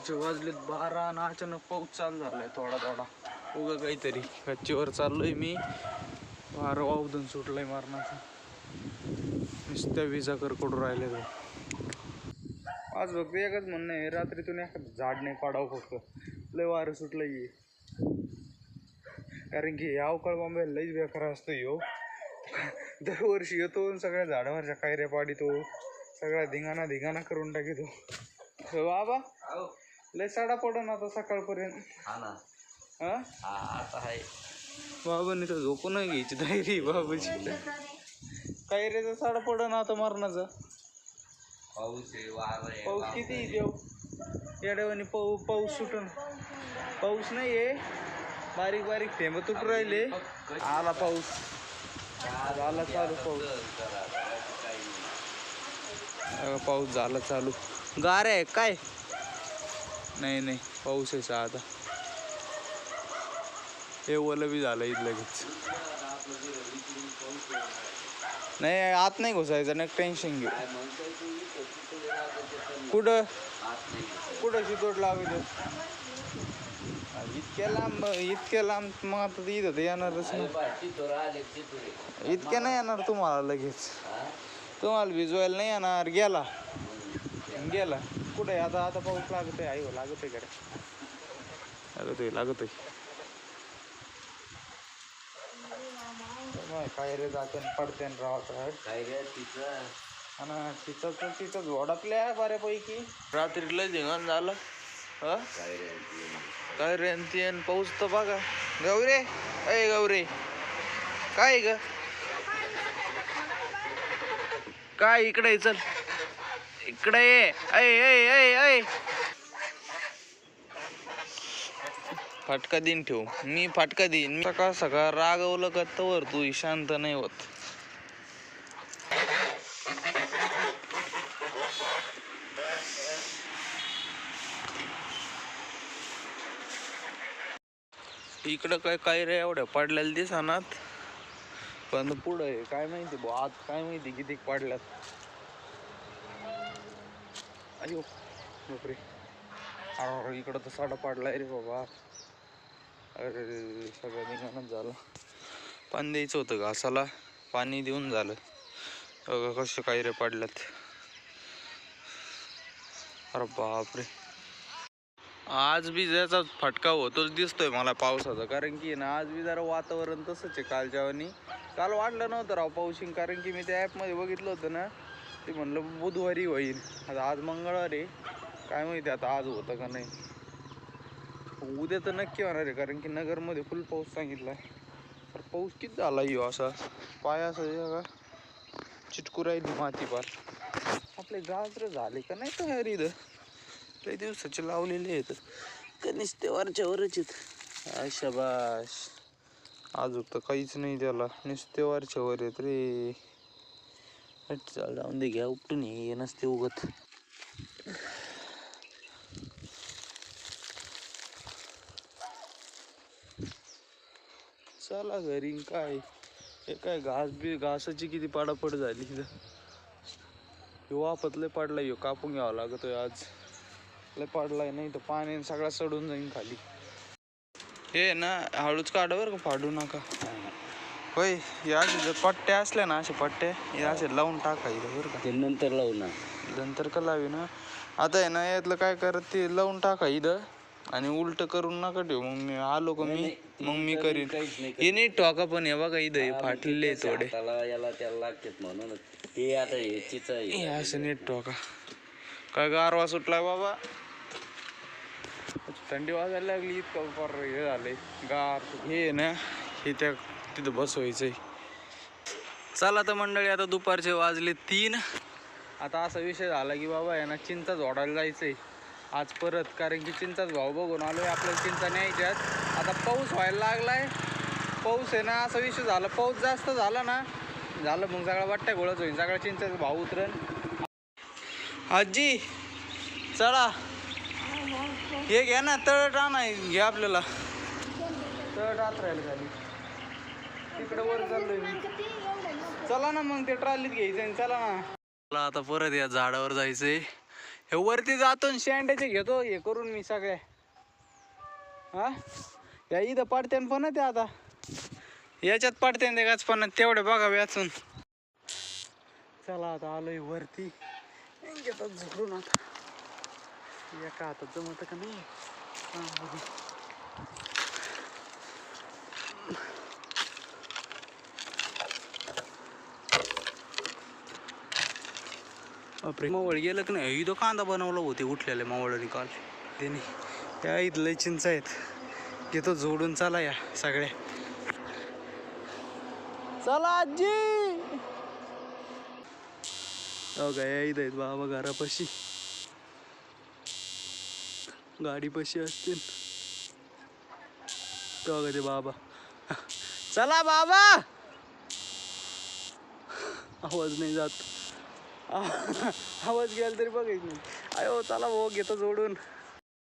त्याचे वाजलेत बारा आणि अचानक पाऊस चालू झालाय थोडा थोडा. उगा काहीतरी. कच्चीवर चाललोय मी. बारा वावदन सुटलंय मारणाचा. नुसत्या विजा करकडून राहिले तो आज फक्त एकच म्हणणं आहे. रात्रीतून एखादं झाड नाही पाडावं फक्त. लय वारं सुटलंय कारण की या अवकाळ बांबे लईच बेकार असतो यो हो. दरवर्षी येतो आणि सगळ्या झाडावरच्या कायऱ्या पाडितो. सगळ्या धिंगाणा धिंगाणा करून टाकितो. हो. बाबा लय साडा पडन आता सकाळपर्यंत. हा ना. हा? हा आता आहे बाबांनी तर झोपून घ्यायची आहे बाबाची. कायऱ्याचा साडा पडन आता मरणाचा. पाऊस आहे वार आहे पाऊस किती आहे. देव? येड्यावानी पाऊस पाऊस सुटन. पाऊस नाही आहे. बारीक बारीक थेंब तुटून राहिले. आला पाऊस. झाला चालू पाऊस. पाऊस झाला चालू. गार आहे काय? नाही नाही. पाऊस आहे आता. हे ओलं बी झालं इथं लगेच. नाही आत नाही घुसायचं ना टेन्शन घेऊ. कुठं? कुठं शितोड लावायचं इतक्या लांब इतक्या लांब मग आता ते इथं तर येणारच नाही. इतक्या नाही येणार तुम्हाला लगेच. तुम्हाला भिजवायला नाही येणार गेला. गेला. कुठे आता आता पाऊस लागत आहे आई हो लागत आहे कडे लागत आहे लागत आहे काय रे जाते पडते राहत काय रे तिचं आणि तिथं तर तिथं झोडपल्या बऱ्यापैकी. रात्रीला धिंगाण झालं. हा? काय रे ते? पाऊस तर बघा. गौरे अय गौरे. काय ग? काय इकडे चल. इकडे ये. ऐ ऐ फाटका देईन ठेवू. मी फाटका देईन. सकाळ सकाळ रागवलं का तवर तू शांत नाही होत. इकडं काय काय रे एवढ्या पडलेल्या दिसानात. पण पुढं काय माहिती भाऊ? आज काय माहिती किती पडल्यात. अयो नोकरी. अरे इकडं तर साडा पाडलाय रे बाबा. अरे सगळं निघाणच झालं. पाणी द्यायचं होतं घासाला. पाणी देऊन झालं. बघा कसे काही रे पाडल्यात. अरे बापरे. आज बी त्याचा फटका होतोच दिसतोय मला पावसाचा. कारण की ना आज बी जरा वातावरण तसंच आहे कालच्या काल वाटलं नव्हतं राव पाऊसिंग कारण की मी त्या ॲपमध्ये बघितलं होतं ना ते म्हणलं बुधवारी होईल. आता आज मंगळवार आहे. काय माहिती आता आज होतं का नाही. उद्या तर नक्की होणार आहे कारण की नगरमध्ये फुल पाऊस सांगितला आहे तर पाऊस किती झाला येऊ असा? पाय असा चिटकू राहिली माती पार आपले गाजरं झाले का नाही तयार इथं? लई दिवसाचे लावलेले आहेत. का ते वरच्या वरच आहेत. आय अजून तर काहीच नाही त्याला. नुसते वरच्या वर आहेत रे. चाल जाऊन दे घ्या उपटून ये नसते उगत. चला घरी काय? हे काय घास बी घासाची किती पाडापड झाली इथं. ह्यो वापत लय पडला ह्यो कापून घ्यावा लागतोय आज. लय पडलाय नाही तर पाणी सगळा सडून जाईन खाली. हे ना हळूच काढ बरं का फाडू नका. होय या अशा जर पट्ट्या असल्या ना अशा पट्ट्या हे असे लावून टाकायचं बरं का. ते नंतर लावू ना. नंतर का लावी ना? आता आहे ना यातलं काय करत ते लावून टाका इथं आणि उलट करून नका ठेवू. मग मी आलो का मी? मग मी करीन. काहीच नाही हे नाही टोका पण हे बघा इथं हे फाटलेले आहे थोडे. त्याला याला त्याला लागतात म्हणून. ते आता आहे. हे असं नीट टोका काय गारवा सुटला बाबा. थंडी वाजायला लागली इतकं फार हे झालंय. गार. हे ना हे त्या तिथं बसवायचंय. चला तर मंडळी आता दुपारचे वाजले तीन. आता असा विषय झाला की बाबा आहे ना ओढायला जायचं जायचंय. आज परत कारण की चिंचाच भाव बघून आलोय आपल्याला चिंचा न्यायच्यात आता पाऊस व्हायला लागलाय. पाऊस आहे ना असा विषय झाला. पाऊस जास्त झाला ना झालं मग सगळा वाटतं गोळच होईल सगळा चिंताच भाव उतरण आजी चला. हे घ्या ना तळट आणा घ्या आपल्याला. तळट आत राहिलं खाली तिकडे वर चाललोय मी. चला ना मग ते ट्रॉलीत घ्यायचं चला ना. मला आता परत या झाडावर जायचंय. हे वरती जातो आणि शेंड्याचे घेतो हे करून मी सगळे हा? या इथं पडते पण ते आता. याच्यात पाडते ते गाच पण तेवढे बघा व्याचून. चला आता आलोय वरती. घेतात झुकून आता. एका हातात जमत का नाही? बापरे. मावळ गेलं की नाही? इथं कांदा बनवला होते उठलेले मावळाने काल. त्याने. या इथं लय चिंच आहेत. घेतो जोडून चला या सगळ्या. चला आजी! या इथं आहेत बाबा घरापाशी. गाडीपाशी असतील. तो ते बाबा. चला बाबा! आवाज नाही जात. आवाज गेला तरी बघायच नाही. अयो चला भाऊ घेतो जोडून.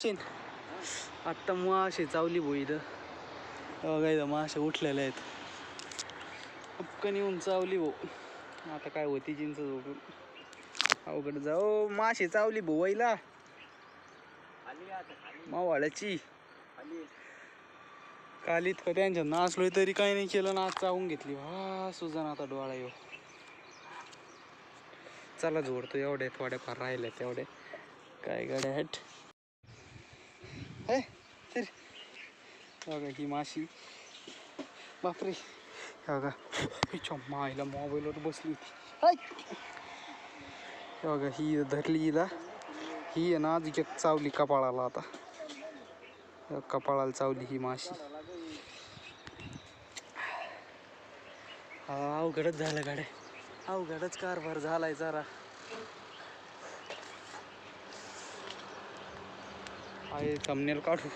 चिन आत्ता मासे चावली भाऊ इथं. बघायचं मासे उठलेले आहेत. पटकन येऊन चावली भाऊ. आता काय होती चिंच जोडून अवघड जाऊ मासे चावली भोवायला आईला. मावाळ्याची काल इतकं त्यांच्या नाचलोय तरी काही नाही केलं ना आज चावून घेतली. वा सुजन आता डोळा येऊ चला जोडतो एवढे थोडेफार राहिले तेवढे. काय गाड्या हट हे बघा ही माशी. बापरे. बघा. हिच्या मायला मोबाईलवर बसली होती. हाय. बघा ही धरली हिला. ही आहे ना आज एक चावली कपाळाला आता. कपाळाला चावली ही माशी. हा अवघडच झालं गाड्या. अवघडच कारभार झालाय जरा. आहे थमनेल काढू.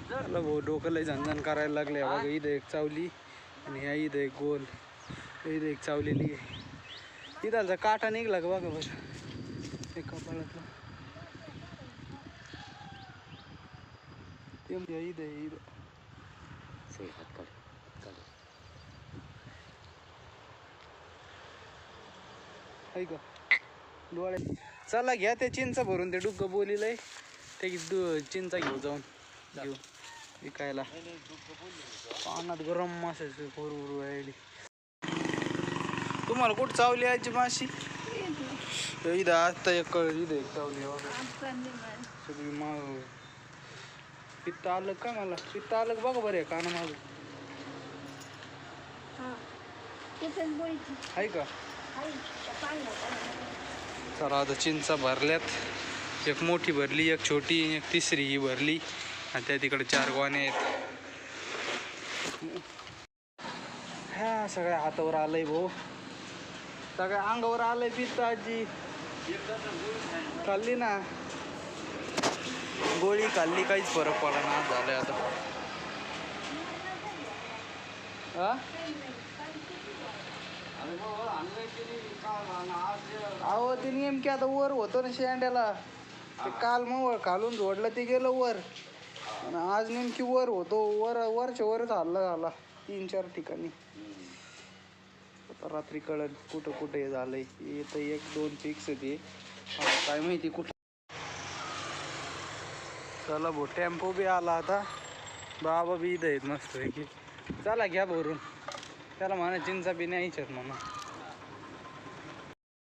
चला भाऊ डोकं लय झंझण करायला लागले. बघा इथं एक चावली आणि ह्या इथं एक गोल. इथं एक चावलेली आहे. इथं काटा निघला का बघा बरं. ते कपाळातला ते म्हणजे इथं आहे, इथं. सही हात काढ काढ आहे का डोळे. चला घ्या ते चिंच भरून ते डुग्ग बोलीलंय. ते दु चिंचा घेऊ जाऊन. घेऊ. विकायला. पानात गरम माशाची पोरू राहिली. तुम्हाला कुठं चावली आजी माशी? इथं आता एक कळ इथं एक चावली. सगळी मा पित्त आलं का मला? पित्त आलं का बघा बरं काना माझं आहे का? चला आता चिंचा भरल्यात. एक मोठी भरली एक छोटी एक तिसरी ही भरली. आणि त्या तिकडे चार गोणे आहेत. हा सगळ्या हातावर आलंय भाऊ. सगळ्या अंगावर आलंय पिता आजी खाल्ली ना. गोळी खाल्ली काहीच फरक पडला ना आज झालंय आता. हा? अहो ते नेमके आता वर होतो ना शेंड्याला. ते काल मग खालून जोडलं ते गेलं वर. आणि आज नेमकी वर होतो. वर वरच्या वरच हल्ला झाला तीन चार ठिकाणी. आता रात्री कळत कुठं कुठं हे झालंय. येतं एक दोन फिक्स ते काय माहिती कुठं. चला भो टेम्पो बी आला आता. बाबा बी इथं आहेत मस्त की चला घ्या भरून. त्याला म्हणा चिंचा बी न्यायच्यात म्हणा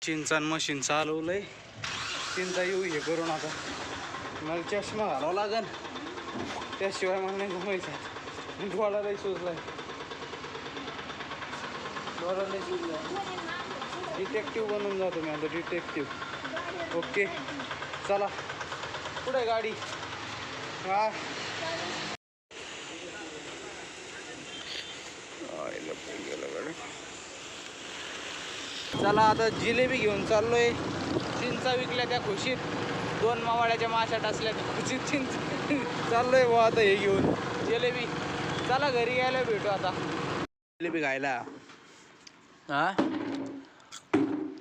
चिंचा मशीन चालवलंय. चिंचा येऊ हे करून आता. मला चष्मा घालावा लागन. त्याशिवाय मला नाही जमायचं. डोळा लई सुजलाय. डोळा लई सुजलाय. डिटेक्टिव्ह बनून जातो मी आता डिटेक्टिव्ह ओके चला. कुठे गाडी? हा. गेलं गाडी चला आता जिलेबी घेऊन चाललोय. चिंचा विकल्या त्या खुशीत. दोन मावाळ्याच्या माशा टासल्या त्या खुशीत चिंच. चाललोय बुवा आता हे घेऊन. जिलेबी. चला घरी यायला भेटू आता. जिलेबी खायला. हा?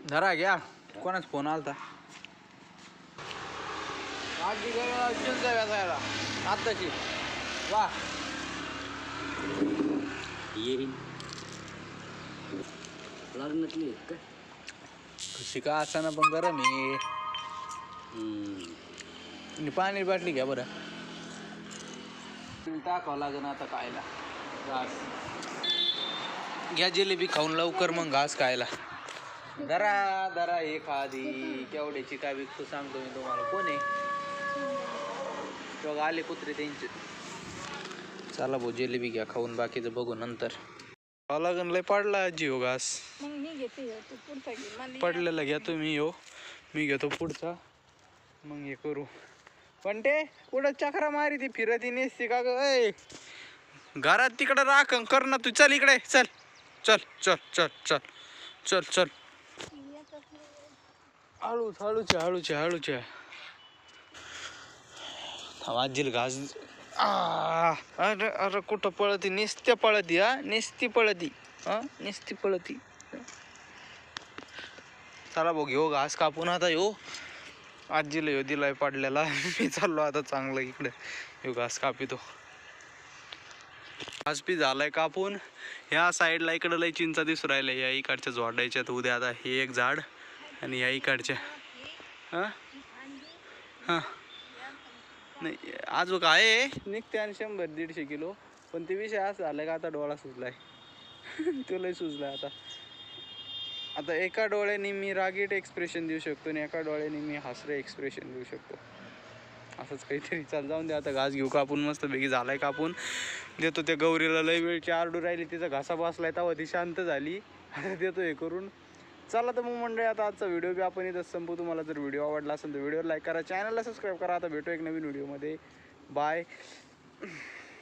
धरा घ्या. कोणाच फोन आलता? आजी चिंचा आत्ताची. वा. येईन. लग्नातली आहेत का खुशी का पण गरम आहे हम्म. आणि पाणी बाटली घ्या बरं. टाकावं लागेल आता खायला. घास. घ्या जिलेबी खाऊन लवकर मग घास खायला. दरा दरा हे खादी केवढ्याची काय विकतो सांगतो मी तुम्हाला. कोण आहे? तेव्हा आले कुत्रे त्यांचे. चला भाऊ जिलेबी घ्या खाऊन. बाकीचं बघू नंतर. लागन लय पडला जिओ घास. मग मी घेते ह्यो, तू पुढचा घे. मला पडलेला घ्या तुम्ही हो. मी घेतो पुढचा. मग हे करू. पण ते कुठं चक्रा मारी ती फिरती नेसती का ग? ऐ? घरात तिकडं राख अन कर ना तू. चल इकडे चल. चल चल चल चल. चल चल. हळूच हळूच्या हळूच्या हळूच्या आजील घास अरे अरे कुठं पळती? नेसत्या पळती हा? नेसती पळती. हा? नेसती पळती. चला भाऊ घेऊ घास कापून आता येऊ आजीला येऊ दिलाय पडलेला. मी चाललो आता चांगलं इकडे. येऊ घास कापितो. घास बी झालाय कापून. ह्या साईडला इकडं लय चिंचा दिसू राहिल्या. या इकडच्या झोडायच्यात उद्या आता हे एक झाड आणि या इकडच्या. हां? हां? नाही अजून आहे. निघते आणि शंभर दीडशे किलो. पण ते विषय असं झाला का आता डोळा सुजलाय. तो लय सुजलाय आता. आता एका डोळ्याने मी रागीट एक्सप्रेशन देऊ शकतो आणि एका डोळ्याने मी हसरे एक्सप्रेशन देऊ शकतो. असंच काहीतरी. चाल जाऊन दे आता घास घेऊ कापून मस्त बेगी झालाय कापून. देतो त्या गौरीला लय वेळची आरडू राहिली तिचा घासा बसलाय तेव्हा ती शांत झाली. आता देतो हे करून. चला तर मग मंडळी आता आजचा व्हिडिओ बी आपण इथं संपू तुम्हाला जर व्हिडिओ आवडला असेल तर व्हिडिओ लाईक करा चॅनलला सबस्क्राईब करा. आता भेटू एक नवीन व्हिडिओमध्ये बाय